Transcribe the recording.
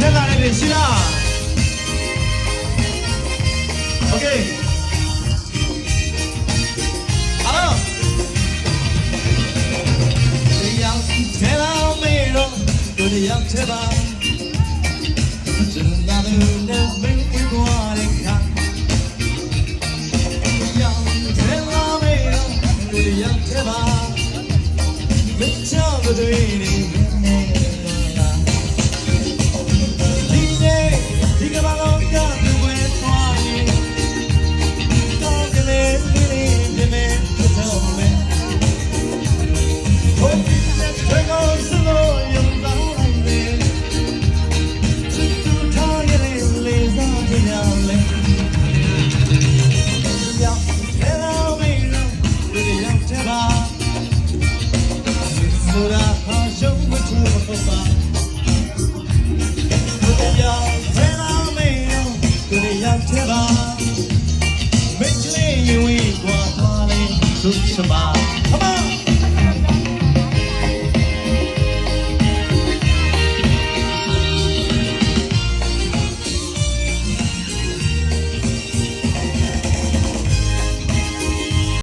တက်လာတယ်ရှင်လားโอเคအားလုံးဒီရောက်ထဲလာမေတော့ဒီရောက်ထဲပါကျွန်တော်တို့နဲ့မင်းကိုကြွားတဲ့ခါဒီရောက်ထဲလာမေတော့ဒီရောက်ထဲပါမချောက်တဲ့နေ ဆိုတာဟာရှုံးမချမဟုတ်ပါသူပြောင်းဆဲလာမင်းတို့ရောက်ချပါမင်းကလေးရင်ဝင်